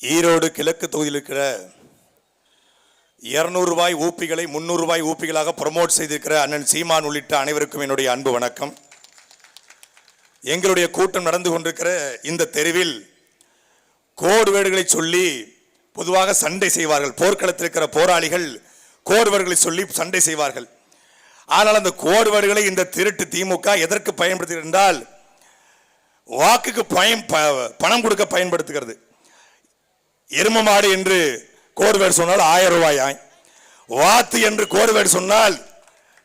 ஈரோடு கிழக்கு தொகுதியில் இருக்கிற இரநூறுபாய் ஊப்பிகளை முந்நூறுபாய் ஊப்பிகளாக ப்ரமோட் செய்திருக்கிற அண்ணன் சீமான் உள்ளிட்ட அனைவருக்கும் என்னுடைய அன்பு வணக்கம். எங்களுடைய கூட்டம் நடந்து கொண்டிருக்கிற இந்த தெருவில் கோடுவேடுகளை சொல்லி பொதுவாக சண்டை செய்வார்கள். போர்க்களத்தில் இருக்கிற போராளிகள் கோடு சொல்லி சண்டை செய்வார்கள். ஆனால் அந்த கோடு இந்த திருட்டு திமுக எதற்கு பயன்படுத்துகிறது என்றால் வாக்குக்கு பயன் ப- பணம் கொடுக்க பயன்படுத்துகிறது. எரும மாடு என்று கோடுவேடு சொன்னால் ஆயிரம் ரூபாயாய் வாத்து என்று கோடுவேடு சொன்னால்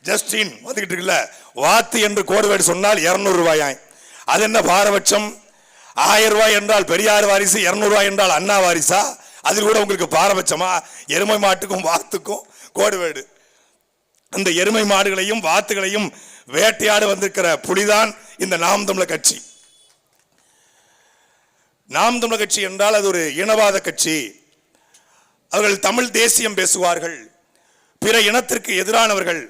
ஜஸ்டின் வந்துக்கிட்டு இருக்குல்ல வாத்து என்று கோடுவேடு சொன்னால் இரநூறு ரூபாயாய் அது என்ன பாரபட்சம்? ஆயிரம் ரூபாய் என்றால் பெரியார் வாரிசு இரநூறுவாய் என்றால் அண்ணா வாரிசா? அதில் கூட உங்களுக்கு பாரபட்சமா? எருமை மாட்டுக்கும் வாத்துக்கும் கோடுவேடு. அந்த எருமை மாடுகளையும் வாத்துகளையும் வேட்டையாட வந்திருக்கிற புலிதான் இந்த நாம் தமிழர் கட்சி. நாம் தமிழ் கட்சி என்றால் அது ஒரு இனவாத கட்சி. அவர்கள் தமிழ் தேசியம் பேசுவார்கள். பிற இனத்திற்கு எதிரானவர்கள்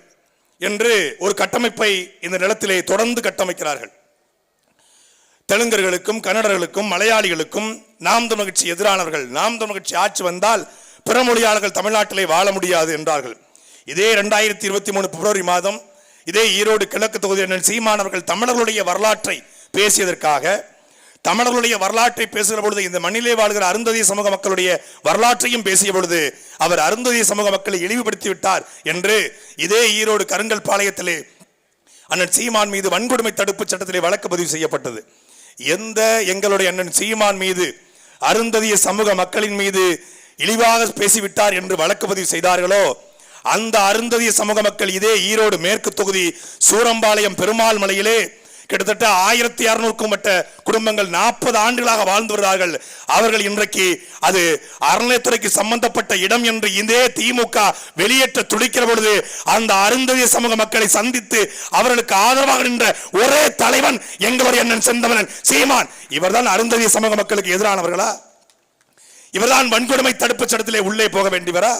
என்று ஒரு கட்டமைப்பை இந்த நிலத்திலே தொடர்ந்து கட்டமைக்கிறார்கள். தெலுங்கர்களுக்கும் கன்னடர்களுக்கும் மலையாளிகளுக்கும் நாம் தமிழ் கட்சி எதிரானவர்கள். நாம் தமிழ் கட்சி ஆட்சி வந்தால் பிற மொழியாளர்கள் தமிழ்நாட்டிலே வாழ முடியாது என்றார்கள். இதே ரெண்டாயிரத்தி இருபத்தி மூணு பிப்ரவரி மாதம் இதே ஈரோடு கிழக்கு தொகுதி சீமானவர்கள் தமிழர்களுடைய வரலாற்றை பேசியதற்காக தமிழர்களுடைய வரலாற்றை பேசுகிற பொழுது இந்த மண்ணிலே வாழ்கிற அருந்ததிய சமூக மக்களுடைய வரலாற்றையும் பேசிய பொழுது அவர் அருந்ததிய சமூக மக்களை இழிவுபடுத்தி விட்டார் என்று இதே ஈரோடு கருங்கல் பாளையத்திலே அண்ணன் சீமான் மீது வன்கொடுமை தடுப்பு சட்டத்திலே வழக்கு பதிவு செய்யப்பட்டது. எந்த எங்களுடைய அண்ணன் சீமான் மீது அருந்ததிய சமூக மக்களின் மீது இழிவாக பேசிவிட்டார் என்று வழக்கு பதிவு செய்தார்களோ அந்த அருந்ததிய சமூக மக்கள் இதே ஈரோடு மேற்கு தொகுதி சூரம்பாளையம் பெருமாள் மலையிலே கிட்டத்தட்ட ஆயிரத்தி அறுநூறுக்கும் மட்ட குடும்பங்கள் நாற்பது ஆண்டுகளாக வாழ்ந்து வருகிறார்கள். அவர்கள் இன்றைக்கு அது அறநிலையத்துறைக்கு சம்பந்தப்பட்ட இடம் என்று இதே திமுக வெளியேற்ற துடிக்கிற பொழுது அந்த அருந்ததிய சமூக மக்களை சந்தித்து அவர்களுக்கு ஆதரவாக நின்ற ஒரே தலைவன் எங்களுடைய அண்ணன் செந்தமனன் சீமான். இவர்தான் அருந்ததிய சமூக மக்களுக்கு எதிரானவர்களா? இவர்தான் வன்கொடுமை தடுப்பு சட்டத்திலே உள்ளே போக வேண்டியவரா?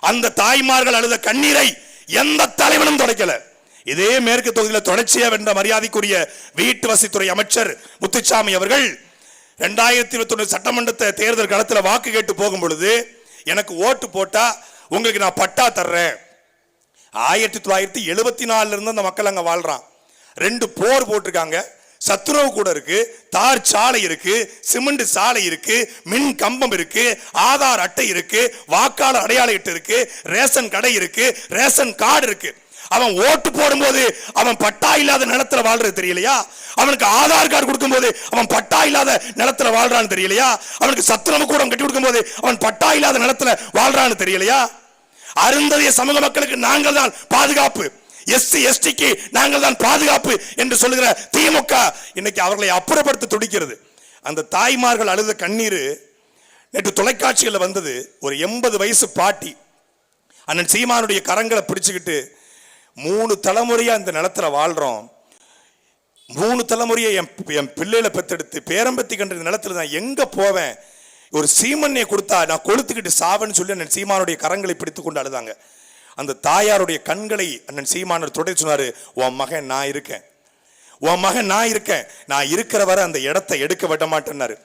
அந்த தாய்மார்கள் அழுத கண்ணீரை எந்த தலைவனும் துடைக்கல. இதே மேற்கு தொகுதியில் தொடர்ச்சியாக வென்ற மரியாதைக்குரிய வீட்டு வசதித்துறை அமைச்சர் முத்துச்சாமி அவர்கள் ரெண்டாயிரத்தி இருபத்தி ஒன்று சட்டமன்றத்தை தேர்தல் களத்தில் வாக்கு கேட்டு போகும் பொழுது எனக்கு ஓட்டு போட்டா உங்களுக்கு நான் பட்டா தர்றேன். ஆயிரத்தி தொள்ளாயிரத்தி எழுபத்தி நாலுல இருந்து அந்த மக்கள் அங்கே வாழ்றான். ரெண்டு போர் போட்டிருக்காங்க. சத்துரவு கூட இருக்கு. தார் சாலை இருக்கு. சிமெண்ட் சாலை இருக்கு. மின் கம்பம் இருக்கு. ஆதார் அட்டை இருக்கு. வாக்காளர் அடையாள இட்டு இருக்கு. ரேஷன் கடை இருக்கு. ரேஷன் கார்டு இருக்கு. அவன் ஓட்டு போடும்போது அவன் பட்டா இல்லாத நிலத்துல வாழ்றது தெரியலையா? அவனுக்கு ஆதார் கார்டு கொடுக்கும்போது அவன் பட்டா இல்லாத நிலத்துல வாழ்றான்னு தெரியலையா? அவனுக்கு சத்துணவு கூடம் கட்டி கொடுக்கும்போது அவன் பட்டா இல்லாத நிலத்துல வாழ்றான்னு தெரியலையா? அருந்ததிய சமூக மக்களுக்கு நாங்கள் தான் பாதுகாப்பு. எஸ்சி எஸ்டிக்கு நாங்கள் தான் பாதுகாப்பு என்று சொல்லுகிற திமுக இன்னைக்கு அவர்களை அப்புறப்படுத்த துடிக்கிறது. அந்த தாய்மார்கள் அழுத கண்ணீர் நேற்று தொலைக்காட்சியில் வந்தது. ஒரு எண்பது வயசு பாட்டி அண்ணன் சீமானுடைய கரங்களை பிடிச்சுக்கிட்டு மூணு தலைமுறையாக இந்த நிலத்துல வாழ்கிறோம் மூணு தலைமுறையை என் என் பிள்ளைகளை பெற்றெடுத்து பேரம்பத்தி கண்ட நிலத்தில் நிலத்துல நான் எங்கே போவேன்? ஒரு சீமன்னை கொடுத்தா நான் கொளுத்துக்கிட்டு சாவன்னு சொல்லி அண்ணன் சீமானுடைய கரங்களை பிடித்து கொண்டு அழுதாங்க. அந்த தாயாருடைய கண்களை அண்ணன் சீமானர் தொடை சொன்னார் உன் மகன் நான் இருக்கேன். உன் மகன் நான் இருக்கேன். நான் இருக்கிற வரை அந்த இடத்த எடுக்க விட மாட்டேன்னாரு.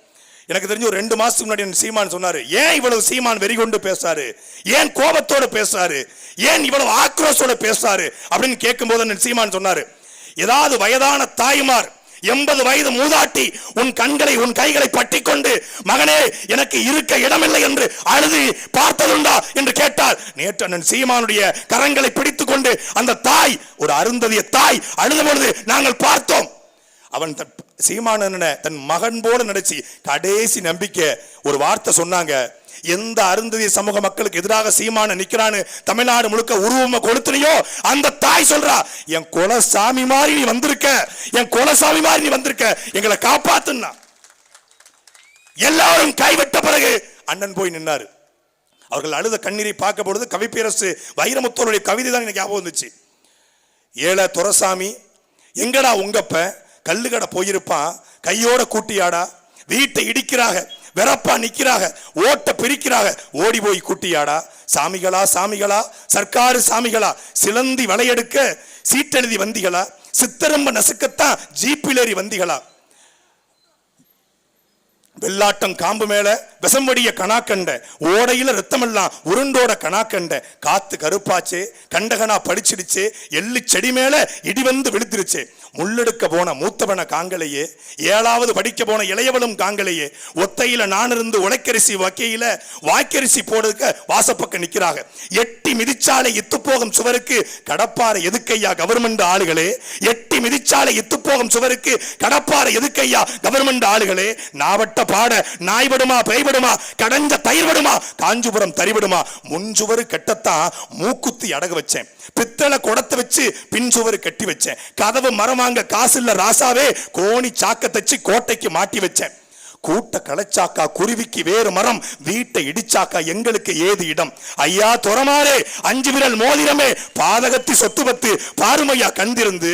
எனக்கு தெரிஞ்சு ஒரு ரெண்டு மாசத்துக்கு முன்னாடி சீமான் சொன்னாரு ஏன் இவ்வளவு சீமான் வெறி கொண்டு பேசுறாரு ஏன் கோபத்தோட பேசுறாரு ஏன் இவ்வளவு ஆக்ரோஷோட பேசுறாரு அப்படின்னு கேட்கும்போது போது சீமான் சொன்னாரு ஏதாவது வயதான தாய்மார் எண்பது வயது மூதாட்டி உன் கண்களை உன் கைகளை பற்றிக்கொண்டு மகனே எனக்கு இருக்க இடமில்லை என்று அழுது பார்த்ததுண்டா? என்று கேட்டார் நேற்று அண்ணன் சீமானுடைய கரங்களை பிடித்துக் கொண்டு அந்த தாய் ஒரு அருந்ததிய தாய் அழுத பொழுது நாங்கள் பார்த்தோம். அவன் சீமானன தன் மகன் போல நடிச்சு கடைசி நம்பிக்கை. ஒரு வார்த்தை சொன்னாங்க. எந்த அருந்ததிய சமூக மக்களுக்கு எதிராக சீமான நிக்கிறான்னு தமிழ்நாடு முழுக்க உருவமா கொளுத்துலையோ அந்த தாய் சொல்றா என் குலசாமி மாதிரி நீ வந்திருக்க என் குலசாமி மாதிரி நீ வந்திருக்க எங்களை காப்பாத்துன்னா. எல்லாரும் கைவிட்ட பிறகு அண்ணன் போய் நின்னாரு. அவர்கள் அழுத கண்ணீரை பார்க்க பொழுது கவிப்பேரசு வைரமுத்தோருடைய கவிதை தான் எனக்கு ஞாபகம் வந்துச்சு. ஏழை துரசாமி எங்கடா உங்கப்ப? கல்லுக்கடை போயிருப்பான் கையோட கூட்டியாடா. வீட்டை இடிக்கிறாக வெறப்பா நிற்கிறாக ஓட்ட பிரிக்கிறாக ஓடி போய் கூட்டியாடா. சாமிகளா சாமிகளா சர்க்காரு சாமிகளா சிலந்தி வளையெடுக்க சீட்டெழுதி வந்திகளா சித்தரம்ப நசுக்கத்தான் ஜீப்பிலேறி வந்திகளா. வெள்ளாட்டம் காம்பு மேல விசம்படிய கணாக்கண்ட ஓடையில ரத்தமெல்லாம் உருண்டோட கணாக்கண்ட காத்து கருப்பாச்சு கண்டகனா படிச்சிடுச்சு எள்ளு செடி மேல இடி வந்து விழுத்துருச்சு முள்ளெடுக்க போன மூத்தவன காங்கலையே ஏழாவது படிக்க போன இளையவளும் காங்கலையே ஒத்தையில நான் இருந்து உழைக்கரிசி வக்கையில வாய்க்கரிசி போடுக்க வாசப்பக்கம் நிக்கிறாங்க. எட்டி மிதிச்சாலை இத்து போகும் சுவருக்கு கடப்பாறை எதுக்கையா கவர்மெண்ட் ஆளுகளே? எட்டி மிதிச்சாலை இத்து போகும் சுவருக்கு கடப்பாறை எதுக்கையா கவர்மெண்ட் ஆளுகளே? நாவட்ட பாட நாய்படுமா பெய்படுமா கடஞ்ச தயிர்படுமா காஞ்சிபுரம் தறிவிடுமா முன் சுவரு கெட்டத்தான் மூக்குத்தி அடகு வச்சேன். பித்தளை குடத்தை வச்சு பின் சுவர் கட்டி வச்சேன். கதவு மரம் ஆமாங்க காசு இல்ல ராசாவே கோணி சாக்க தச்சு கோட்டைக்கு மாட்டி வச்சேன். கூட்ட களைச்சாக்கா குருவிக்கு வேறு மரம் வீட்டை இடிச்சாக்கா எங்களுக்கு ஏது இடம்? ஐயா துறமாறே அஞ்சு விரல் மோதிரமே பாதகத்தி சொத்து பத்து பாருமையா கண்டிருந்து.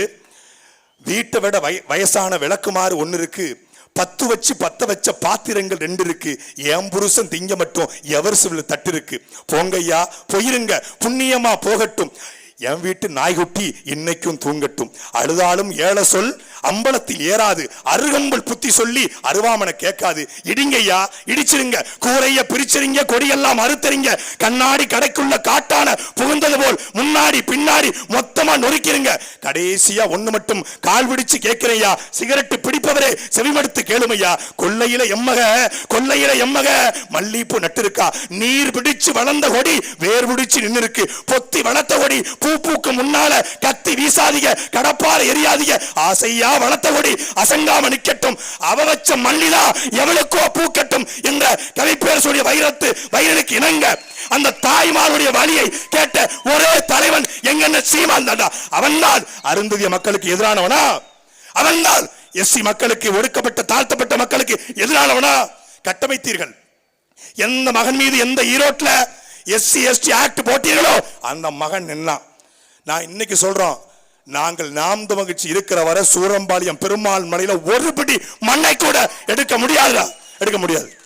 வீட்டை விட வய வயசான விளக்குமாறு ஒன்று இருக்கு. பத்து வச்சு பத்த வச்ச பாத்திரங்கள் ரெண்டு இருக்கு. என் புருஷன் திங்க மட்டும் எவர் சிவில் தட்டு இருக்கு போங்கய்யா போயிருங்க. புண்ணியமா போகட்டும். என் வீட்டு நாய்குட்டி இன்னைக்கும் தூங்கட்டும். அழுதாலும் ஏழ சொல் அம்பலத்தில் ஏறாது அருகம்பல் புத்தி சொல்லி அருவாமனை கேட்காது. இடிங்கய்யா இடிச்சிருங்க கூரைய பிரிச்சிருங்க கொடியெல்லாம் அறுத்தறிங்க. கண்ணாடி கடைக்குள்ள காட்டான புகுந்தது போல் முன்னாடி பின்னாடி மொத்தமா நொறுக்கிருங்க. கடைசியா ஒண்ணு மட்டும் கால் பிடிச்சு கேட்கிறையா சிகரெட்டு பிடிப்பவரே செவிமடுத்து கேளுமையா. கொல்லையில எம்மக கொல்லையில எம்மக. மல்லிப்பூ நட்டிருக்கா. நீர் பிடிச்சு வளர்ந்த கொடி வேர் பிடிச்சு நின்னு இருக்கு பொத்தி வளர்த்த கொடி பூ பூக்கு முன்னால கத்தி வீசாதீங்க. கடப்பார எரியாதீங்க. ஆசையா வளர்த்த கொடி அசங்காம நிக்கட்டும். அவ வச்ச மல்லிதா எவளுக்கோ பூக்கட்டும் என்ற கவிப்பேரசுடைய வைரத்து வைரனுக்கு இணங்க அந்த தாய்மாருடைய வழியை கேட்ட ஒரே தலைவன் எங்கென்ன சீமான் தாண்டா. அவன்தான் அருந்ததிய மக்களுக்கு எதிரானவனா? அவன்தான் எஸ்சி மக்களுக்கு ஒடுக்கப்பட்ட தாழ்த்தப்பட்ட மக்களுக்கு எதிரானவனா? கட்டமைத்தீர்கள். எந்த மகன் மீது எந்த ஈரோட்ல எஸ்சி எஸ்டி ஆக்ட் போட்டீர்களோ அந்த மகன் நின்னான். நான் இன்னைக்கு சொல்றோம் நாங்கள் நாம் மகிழ்ச்சி இருக்கிற வரை சூரம்பாளையம் பெருமாள் மலையில ஒரு பிடி மண்ணை கூட எடுக்க முடியாதுடா. எடுக்க முடியாது.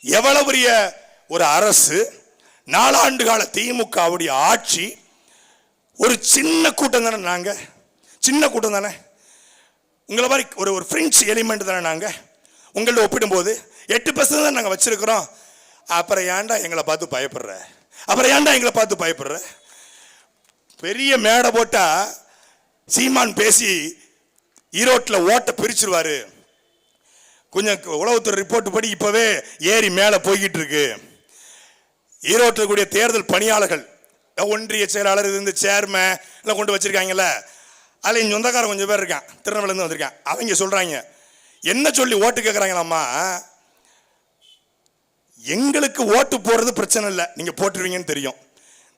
எவ்வளவு பெரிய ஒரு அரசு நாலாண்டு கால திமுகவுடைய ஆட்சி ஒரு சின்ன கூட்டம் தானே நாங்க? சின்ன கூட்டம் தானே? உங்களை மாதிரி ஒரு ஒரு ஃப்ரெண்ட்ஸ் எலிமெண்ட் தானே நாங்க? உங்கள்ட்ட ஒப்பிடும்போது எட்டு பர்சன்ட் தான் நாங்கள் வச்சிருக்கிறோம். அப்புறம் ஏன்டா எங்களை பார்த்து பயப்படுற? அப்புறம் ஏன்டா எங்களை பார்த்து பயப்படுற? பெரிய மேடை போட்டா சீமான் பேசி ஈரோட்டில் ஓட்டை பிரிச்சிருவாரு. கொஞ்சம் உளவுத்துறை ரிப்போர்ட் படி இப்போவே ஏறி மேலே போய்கிட்டு இருக்கு. ஈரோட்டில் கூடிய தேர்தல் பணியாளர்கள் ஒன்றிய செயலாளர் இருந்து சேர்மேன் எல்லாம் கொண்டு வச்சிருக்காங்கல்ல அதில் என் சொந்தக்காரன் கொஞ்சம் பேர் இருக்கான் திருநெல்வேலேருந்து வந்திருக்கான். அவங்க சொல்கிறாங்க என்ன சொல்லி ஓட்டு கேட்குறாங்களாம்மா எங்களுக்கு ஓட்டு போடுறது பிரச்சனை இல்லை நீங்கள் போட்டுருவீங்கன்னு தெரியும்.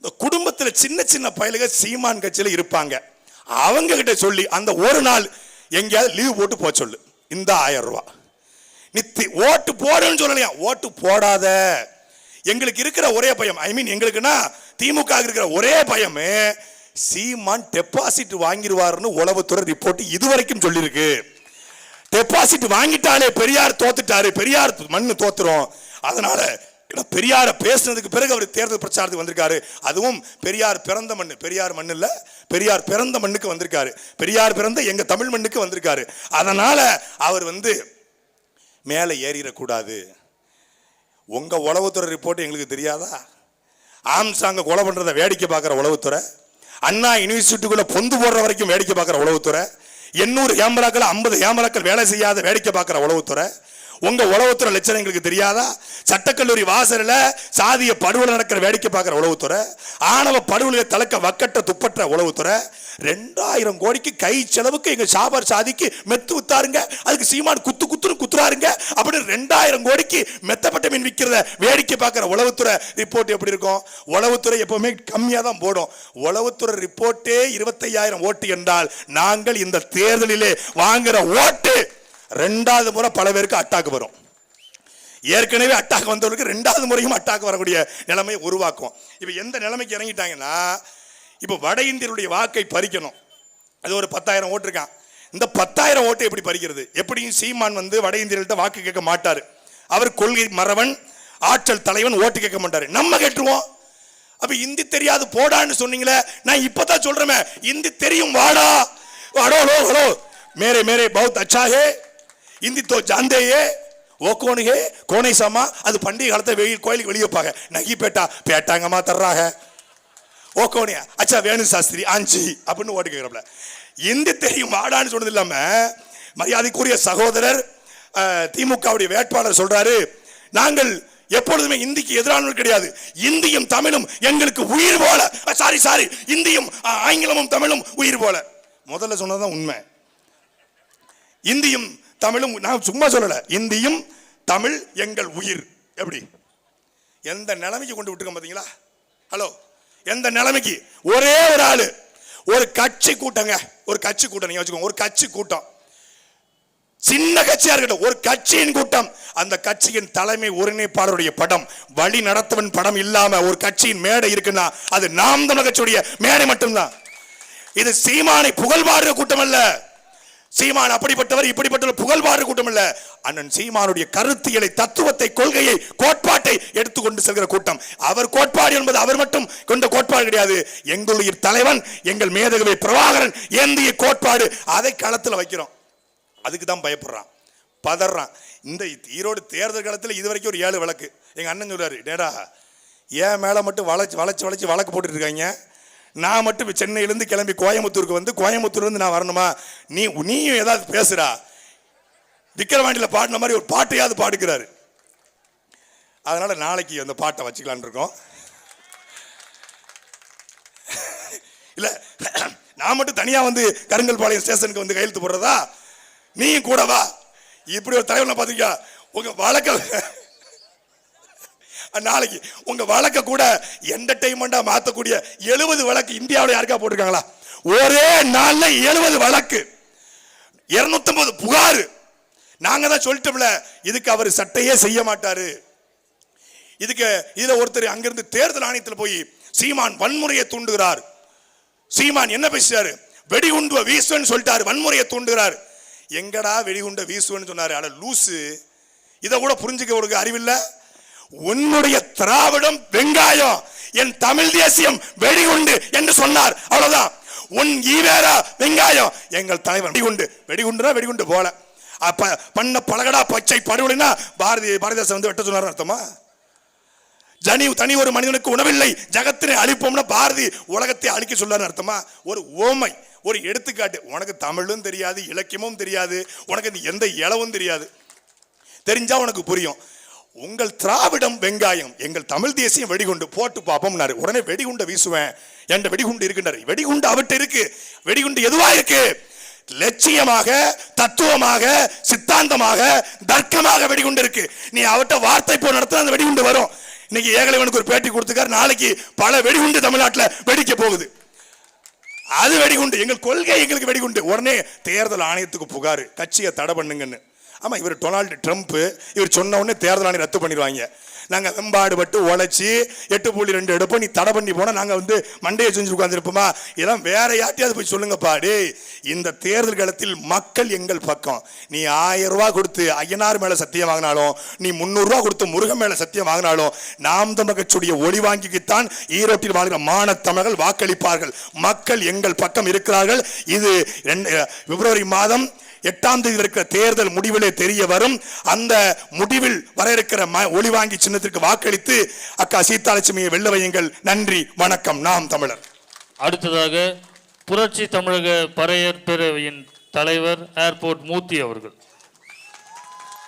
இந்த குடும்பத்தில் சின்ன சின்ன பயலுக சீமான் கட்சியில் இருப்பாங்க. அவங்க கிட்ட சொல்லி அந்த ஒரு நாள் எங்கேயாவது லீவ் போட்டு போக சொல்லு. இந்த ஆயிரம் ரூபா. நித்தி ஓட்டு போடுன்னு சொல்லலையா? ஓட்டு போடாத. எங்களுக்கு இருக்கிற ஒரே பயம். ஐ மீன் எங்களுக்குன்னா திமுக இருக்கிற ஒரே பயமே. சீமான் டெபாசிட் வாங்கிடுவாருன்னு உளவுத்துறை ரிப்போர்ட் இதுவரைக்கும் சொல்லியிருக்கு. டெபாசிட் வாங்கிட்டாலே பெரியார் தோத்துட்டாரு. பெரியார் மண்ணு தோத்துரும். அதனால பெரியார பேசுனதுக்கு பிறகு அவர் தேர்தல் பிரச்சாரத்துக்கு வந்திருக்காரு. அதுவும் பெரியார் பிறந்த மண் பெரியார் மண் இல்ல பெரியார் பிறந்த மண்ணுக்கு வந்திருக்காரு. பெரியார் பிறந்த எங்க தமிழ் மண்ணுக்கு வந்திருக்காரு. அதனால அவர் வந்து மேலே ஏறிடக்கூடாது. உங்க உளவுத்துறை ரிப்போர்ட் எங்களுக்கு தெரியாதா? ஆம்சாங்க கொலை பண்றத வேடிக்கை பார்க்குற உளவுத்துறை அண்ணா யூனிவர்சிட்டிக்குள்ள பொந்து போடுற வரைக்கும் வேடிக்கை பார்க்குற உளவுத்துறை எண்ணூறு கேமராக்கள் ஐம்பது கேமராக்கள் வேலை செய்யாத வேடிக்கை பார்க்குற உளவுத்துறை உங்க உளவுத்துறை லட்சணம் எங்களுக்கு தெரியாதா? சட்டக்கல்லூரி வாசலில் சாதிய படுகொலை நடக்கிற வேடிக்கை பார்க்குற உளவுத்துறை ஆணவ படுகொலையை தலக்க வக்கட்ட துப்பற்ற உளவுத்துறை ரெண்டாயிரம் கோடிக்கு கை செலவுக்கு எங்க சாபார் சாதிக்கு மெத்து வித்தாருங்க. அதுக்கு சீமான் குத்து குத்துன்னு குத்துறாருங்க. அப்படின்னு ரெண்டாயிரம் கோடிக்கு மெத்தப்பட்ட மீன் விற்கிறத வேடிக்கை பார்க்குற உளவுத்துறை ரிப்போர்ட் எப்படி இருக்கும்? உளவுத்துறை எப்பவுமே கம்மியாக தான் போடும். உளவுத்துறை ரிப்போர்ட்டே இருபத்தையாயிரம் ஓட்டு என்றால் நாங்கள் இந்த தேர்தலிலே வாங்குற ஓட்டு ரெண்டாவது முறை பல பேருக்கு அட்டாக் வரும். ஏற்கனவே அட்டாக் வந்தவர்களுக்கு ரெண்டாவது முறையும் அட்டாக் வரக்கூடிய நிலைமையை உருவாக்கும். இப்போ எந்த நிலைமைக்கு இறங்கிட்டாங்கன்னா இப்போ வட இந்தியருடைய வாக்கை பறிக்கணும். அது ஒரு பத்தாயிரம் ஓட்டு இருக்கான். இந்த பத்தாயிரம் ஓட்டை எப்படி பறிக்கிறது? எப்படியும் சீமான் வந்து வட இந்தியர்கள்ட்ட வாக்கு கேட்க மாட்டார். அவர் கொள்கை மறவன் ஆற்றல் தலைவன் ஓட்டு கேட்க மாட்டார். நம்ம கேட்டுருவோம். அப்போ இந்தி தெரியாது போடான்னு சொன்னீங்களே நான் இப்போ தான் சொல்கிறேமே இந்தி தெரியும் வாடா வாடோ ஹலோ ஹலோ மேரே மேரே பௌத் அச்சாகே ஹே இந்தி தோ ஜாந்தேயே ஓகோனுகே கோணைசாமா அது பண்டிகை காலத்தை வெயில் கோயிலுக்கு வெளியே வைப்பாங்க நகி பேட்டா பேட்டாங்கம்மா தர்றாங்க ஓகோனியா அச்சா வேணு சாஸ்திரி ஆஞ்சி அப்படின்னு ஓட்டு கேட்குறப்பல. இந்தி தெரியும் மாடான்னு சொன்னது இல்லாம மரியாதைக்குரிய சகோதரர் திமுகவுடைய வேட்பாளர் சொல்றாரு நாங்கள் எப்பொழுதுமே இந்திக்கு எதிரானவர்கள் கிடையாது. இந்தியும் தமிழும் எங்களுக்கு உயிர் போல. சாரி சாரி இந்தியும் ஆங்கிலமும் தமிழும் உயிர் போல. முதல்ல சொன்னதுதான் உண்மை. இந்தியும் தமிழும் நான் சும்மா சொல்லலை. இந்தியும் தமிழ் எங்கள் உயிர். எப்படி? எந்த நிலைமைக்கு கொண்டு விட்டுருக்கோம் பார்த்தீங்களா ஹலோ எந்த நிலைமைக்கு? ஒரே ஒரு ஆள். ஒரு கட்சி கூட்டங்க. ஒரு கட்சி கூட்டம் நீங்க வச்சுக்கோங்க. ஒரு கட்சி கூட்டம். சின்ன கட்சியா இருக்கட்டும். ஒரு கட்சியின் கூட்டம். அந்த கட்சியின் தலைமை ஒருங்கிணைப்பாளருடைய படம். வழி நடத்தவன் படம் இல்லாம ஒரு கட்சியின் மேடை இருக்குன்னா அது நாம் தமிழ் கட்சியுடைய மேடை மட்டும்தான். இது சீமானை புகழ்பாடுற கூட்டம் அல்ல. சீமான் அப்படிப்பட்டவர் இப்படிப்பட்ட புகழ்வாறு கூட்டம் இல்ல அண்ணன் சீமானுடைய கருத்தியலை தத்துவத்தை கொள்கையை கோட்பாட்டை எடுத்துக்கொண்டு செல்கிற கூட்டம். அவர் கோட்பாடு என்பது அவர் மட்டும் கொண்ட கோட்பாடு கிடையாது. எங்களுடைய தலைவன் எங்கள் மேதகவை பிரபாகரன் ஏந்திய கோட்பாடு அதை களத்தில் வைக்கிறோம். அதுக்கு தான் பயப்படுறான். பதறான். இந்த ஈரோடு தேர்தல் காலத்தில் இது வரைக்கும் ஒரு ஏழு வழக்கு. எங்கள் அண்ணன் சொல்றாரு டேடா ஏன் மேலே மட்டும் வளைச்சு வளைச்சு வளைச்சு வழக்கு போட்டுட்டு இருக்காங்க? நான் மட்டும் சென்னையிலேருந்து கிளம்பி கோயம்புத்தூருக்கு வந்து கோயம்புத்தூர்லேருந்து நான் வரணுமா? நீ நீயும் ஏதாவது பேசுகிறா விக்கிரவாண்டியில் பாடின மாதிரி ஒரு பாட்டையாவது பாடுக்கிறாரு அதனால் நாளைக்கு அந்த பாட்டை வச்சுக்கலான் இருக்கோம். இல்லை நான் மட்டும் தனியாக வந்து கருங்கல்பாளையம் ஸ்டேஷனுக்கு வந்து கையெழுத்து போடுறதா? நீயும் கூட வா. இப்படி ஒரு தலைவனை பார்த்துக்கா உங்கள் வழக்க நாளைக்கு உங்க வழக்க கூட என்டர்டைன்மெண்டா மாத்தக்கூடிய எழுபது வழக்கு இந்தியாவில் யாருக்கா போட்டிருக்காங்களா? ஒரே நாள்ல எழுபது வழக்கு. 250 புகார். நாங்க தான் சொல்லிட்டோம்ல இதுக்கு அவர் சட்டையே செய்ய மாட்டாரு. இதுக்கு இதுல ஒருத்தர் அங்கிருந்து தேர்தல் ஆணையத்தில் போய் சீமான் வன்முறையை தூண்டுகிறார். சீமான் என்ன பேசுறாரு? வெடிகுண்டு வீசுன்னு சொல்லிட்டாரு வன்முறையை தூண்டுகிறார். எங்கடா வெடிகுண்ட வீசுன்னு சொன்னாரு? அட லூசு. இதை கூட புரிஞ்சுக்க உனக்கு அறிவில்லை. உன்னுடைய திராவிடம் வெங்காயம் என் தமிழ் தேசியம் வெடிகுண்டு என்று சொன்னார். அவ்வளவுதான். உன் ஈவேரா வெங்காயம் எங்கள் தலைவர் வெடிகுண்டு. வெடிகுண்டுனா வெடிகுண்டு போல. அப்ப பண்ண பழகடா பச்சை படுகொலைனா பாரதி பாரதிதாசன் வந்து வெட்ட சொன்னார் அர்த்தமா? ஜனி தனி ஒரு மனிதனுக்கு உணவில்லை ஜகத்தினை அழிப்போம்னா பாரதி உலகத்தை அழிக்க சொல்லான்னு அர்த்தமா? ஒரு ஓமை ஒரு எடுத்துக்காட்டு. உனக்கு தமிழும் தெரியாது இலக்கியமும் தெரியாது. உனக்கு எந்த இளவும் தெரியாது. தெரிஞ்சா உனக்கு புரியும். உங்கள் திராவிடம் வெங்காயம் எங்கள் தமிழ் தேசியம் வெடிகுண்டு போட்டு பார்ப்போம்னாரு உடனே வெடிகுண்டை வீசுவேன். என்ற வெடிகுண்டு இருக்கின்றார் வெடிகுண்டு அவர்கிட்ட இருக்கு. வெடிகுண்டு எதுவா இருக்கு? லட்சியமாக தத்துவமாக சித்தாந்தமாக தர்க்கமாக வெடிகுண்டு இருக்கு. நீ அவட்ட வார்த்தை போ நடத்த அந்த வெடிகுண்டு வரும். இன்னைக்கு ஏகலைவனுக்கு ஒரு பேட்டி கொடுத்துக்காரு நாளைக்கு பல வெடிகுண்டு தமிழ்நாட்டில் வெடிக்க போகுது. அது வெடிகுண்டு. எங்கள் கொள்கை எங்களுக்கு வெடிகுண்டு. உடனே தேர்தல் ஆணையத்துக்கு புகார். கட்சியை தடை பண்ணுங்கன்னு. ஆமாம் இவர் டொனால்டு ட்ரம்ப்பு இவர் சொன்ன உடனே தேர்தல் ஆணையம் ரத்து பண்ணிடுவாங்க. நாங்கள் வெம்பாடுபட்டு உழைச்சி எட்டு புள்ளி ரெண்டு எடுப்போம் நீ தடை பண்ணி போனால் நாங்கள் வந்து மண்டையை செஞ்சு உட்காந்துருப்போமா இதெல்லாம் வேற யார்ட்டையாவது போய் சொல்லுங்கப்பா. டேய் இந்த தேர்தல் காலத்தில் மக்கள் எங்கள் பக்கம். நீ ஆயிரம் ரூபா கொடுத்து ஐயனார் மேலே சத்தியம் வாங்கினாலும் நீ முந்நூறுரூவா கொடுத்து முருகன் மேலே சத்தியம் வாங்கினாலும் நாம் தமிழ் கட்சியுடைய ஒளி வாங்கிக்குத்தான் ஈரோட்டில் வாழ்கிற மானத்தமிழர்கள் வாக்களிப்பார்கள். மக்கள் எங்கள் பக்கம் இருக்கிறார்கள். இது ரெண்டு- பிப்ரவரி மாதம் எட்டாம் தேதி இருக்கிற தேர்தல் முடிவிலே தெரிய வரும். அந்த முடிவில் வர இருக்கிற ம- ஒளி வாங்கி சின்னத்திற்கு வாக்களித்து அக்கா சீதாலட்சுமியை வெல்ல வையுங்கள். நன்றி வணக்கம். நாம் தமிழர். அடுத்ததாக புரட்சி தமிழக பறையற்பேரவையின் தலைவர் ஏர்போர்ட் மூர்த்தி அவர்கள்.